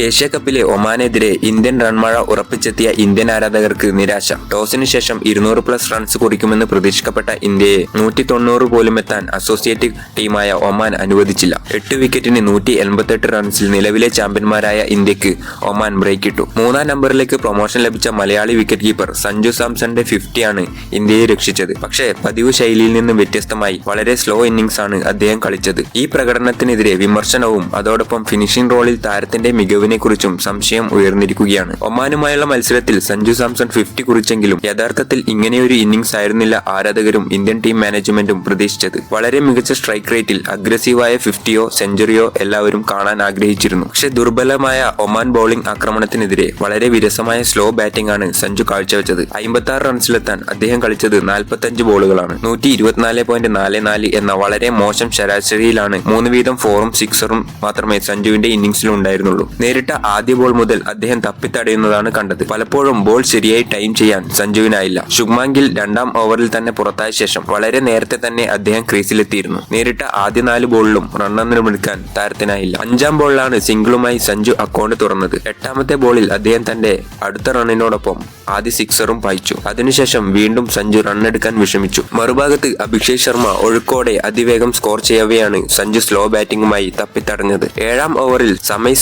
Asia കപ്പിലെ ഒമാനെതിരെ Indian റൺമഴ ഉറപ്പിച്ചെത്തിയ ഇന്ത്യൻ ആരാധകർക്ക് നിരാശ. ടോസിന് ശേഷം ഇരുന്നൂറ് പ്ലസ് റൺസ് കുറിക്കുമെന്ന് പ്രതീക്ഷിക്കപ്പെട്ട ഇന്ത്യയെ നൂറ്റി തൊണ്ണൂറ് പോലും എത്താൻ അസോസിയേറ്റ് ടീമായ ഒമാൻ അനുവദിച്ചില്ല. എട്ട് വിക്കറ്റിന് നൂറ്റി എൺപത്തെട്ട് റൺസിൽ നിലവിലെ ചാമ്പ്യന്മാരായ ഇന്ത്യയ്ക്ക് ഒമാൻ ബ്രേക്ക് ഇട്ടു. മൂന്നാം നമ്പറിലേക്ക് പ്രൊമോഷൻ ലഭിച്ച മലയാളി വിക്കറ്റ് കീപ്പർ സഞ്ജു സാംസന്റെ ഫിഫ്റ്റിയാണ് ഇന്ത്യയെ രക്ഷിച്ചത്. പക്ഷേ പതിവ് ശൈലിയിൽ നിന്നും വ്യത്യസ്തമായി വളരെ സ്ലോ ഇന്നിംഗ്സ് ആണ് അദ്ദേഹം കളിച്ചത്. ഈ പ്രകടനത്തിനെതിരെ വിമർശനവും അതോടൊപ്പം ഫിനിഷിംഗ് റോളിൽ താരത്തിന്റെ മികവിനെ കുറിച്ചും സംശയം ഉയർന്നിരിക്കുകയാണ്. ഒമാനുമായുള്ള മത്സരത്തിൽ സഞ്ജു സാംസൺ ഫിഫ്റ്റി കുറിച്ചെങ്കിലും യഥാർത്ഥത്തിൽ ഇങ്ങനെയൊരു ഇന്നിംഗ്സ് ആയിരുന്നില്ല ആരാധകരും ഇന്ത്യൻ ടീം മാനേജ്മെന്റും പ്രതീക്ഷിച്ചത്. വളരെ മികച്ച സ്ട്രൈക്ക് റേറ്റിൽ അഗ്രസീവായ ഫിഫ്റ്റിയോ സെഞ്ചുറിയോ എല്ലാവരും കാണാൻ ആഗ്രഹിച്ചിരുന്നു. പക്ഷെ ദുർബലമായ ഒമാൻ ബൌളിംഗ് ആക്രമണത്തിനെതിരെ വളരെ വിരസമായ സ്ലോ ബാറ്റിംഗ് ആണ് സഞ്ജു കാഴ്ചവെച്ചത്. അമ്പത്തി ആറ് റൺസിലെത്താൻ അദ്ദേഹം കളിച്ചത് നാൽപ്പത്തഞ്ച് ബോളുകളാണ്. നൂറ്റി ഇരുപത്തിനാല് പോയിന്റ് നാല് നാല് എന്ന വളരെ മോശം ശരാശരിയിലാണ് മൂന്ന് വീതം ഫോറും സിക്സറും മാത്രമേ സഞ്ജുവിന്റെ ഇന്നിംഗ്സിൽ ഉണ്ടായിരുന്നുള്ളൂ നേരിട്ട ആദ്യ ബോൾ മുതൽ അദ്ദേഹം തപ്പിത്തടയുന്നതാണ് കണ്ടത്. പലപ്പോഴും ബോൾ ശരിയായി ടൈം ചെയ്യാൻ സഞ്ജുവിനായില്ല. ശുഭ്മാൻ രണ്ടാം ഓവറിൽ തന്നെ പുറത്തായ ശേഷം വളരെ നേരത്തെ തന്നെ അദ്ദേഹം ക്രീസിലെത്തിയിരുന്നു. നേരിട്ട ആദ്യ നാല് ബോളിലും റണ്ണൊന്നും എടുക്കാൻ താരത്തിനായില്ല. അഞ്ചാം ബോളിലാണ് സിംഗിളുമായി സഞ്ജു അക്കൗണ്ട് തുറന്നത്. എട്ടാമത്തെ ബോളിൽ അദ്ദേഹം തന്റെ അടുത്ത റണ്ണിനോടൊപ്പം ആദ്യ സിക്സറും പായിച്ചു അതിനുശേഷം വീണ്ടും സഞ്ജു റണ്ണെടുക്കാൻ വിഷമിച്ചു. മറുഭാഗത്ത് അഭിഷേക് ശർമ്മ ഒഴുക്കോടെ അതിവേഗം സ്കോർ ചെയ്യവെയാണ് സഞ്ജു സ്ലോ ബാറ്റിംഗുമായി തപ്പിത്തടഞ്ഞത്. ഏഴാം ഓവറിൽ സമയ്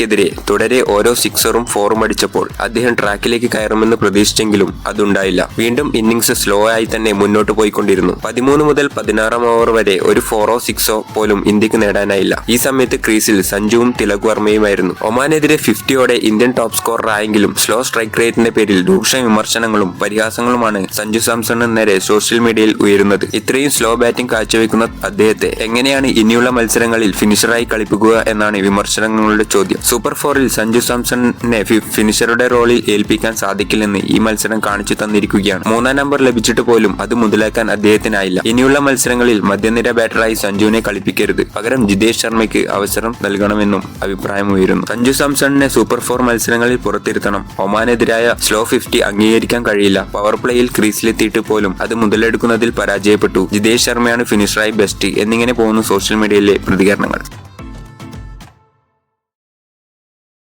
ശ്രീവാസ്തയ്ക്കെതിരെ തുടരെ ഓരോ സിക്സറും ഫോറും അടിച്ചപ്പോൾ അദ്ദേഹം ട്രാക്കിലേക്ക് കയറുമെന്ന് പ്രതീക്ഷിച്ചെങ്കിലും അതുണ്ടായില്ല. വീണ്ടും ഇന്നിംഗ്സ് സ്ലോ ആയി തന്നെ മുന്നോട്ട് പോയിക്കൊണ്ടിരുന്നു. പതിമൂന്ന് മുതൽ പതിനാറാം ഓവർ വരെ ഒരു ഫോറോ സിക്സോ പോലും ഇന്ത്യയ്ക്ക് നേടാനായില്ല. ഈ സമയത്ത് ക്രീസിൽ സഞ്ജുവും തിലക് വർമ്മയുമായിരുന്നു. ഒമാനെതിരെ ഫിഫ്റ്റിയോടെ ഇന്ത്യൻ ടോപ്പ് സ്കോററായെങ്കിലും സ്ലോ സ്ട്രൈക്ക് റേറ്റിന്റെ പേരിൽ രൂക്ഷ വിമർശനങ്ങളും പരിഹാസങ്ങളുമാണ് സഞ്ജു സാംസണിന് നേരെ സോഷ്യൽ മീഡിയയിൽ ഉയരുന്നത്. ഇത്രയും സ്ലോ ബാറ്റിംഗ് കാഴ്ചവെക്കുന്ന അദ്ദേഹത്തെ എങ്ങനെയാണ് ഇനിയുള്ള മത്സരങ്ങളിൽ ഫിനിഷറായി കളിപ്പിക്കുക എന്നാണ് വിമർശനങ്ങളുടെ ചോദ്യം. സൂപ്പർ ഫോറിൽ സഞ്ജു സാംസണിനെ ഫിനിഷറുടെ റോളിൽ ഏൽപ്പിക്കാൻ സാധിക്കില്ലെന്ന് ഈ മത്സരം കാണിച്ചു തന്നിരിക്കുകയാണ്. മൂന്നാം നമ്പർ ലഭിച്ചിട്ട് പോലും അത് മുതലാക്കാൻ അദ്ദേഹത്തിനായില്ല. ഇനിയുള്ള മത്സരങ്ങളിൽ മധ്യനിര ബാറ്ററായി സഞ്ജുവിനെ കളിപ്പിക്കരുത്. പകരം ജിതേഷ് ശർമ്മയ്ക്ക് അവസരം നൽകണമെന്നും അഭിപ്രായമുയരുന്നു. സഞ്ജു സാംസണിനെ സൂപ്പർ ഫോർ മത്സരങ്ങളിൽ പുറത്തിരുത്തണം. ഒമാനെതിരായ സ്ലോ ഫിഫ്റ്റി അംഗീകരിക്കാൻ കഴിയില്ല. പവർ പ്ലേയിൽ ക്രീസിലെത്തിയിട്ട് പോലും അത് മുതലെടുക്കുന്നതിൽ പരാജയപ്പെട്ടു. ജിതേഷ് ശർമ്മയാണ് ഫിനിഷറായി ബെസ്റ്റ് എന്നിങ്ങനെ പോകുന്നു സോഷ്യൽ മീഡിയയിലെ പ്രതികരണങ്ങൾ.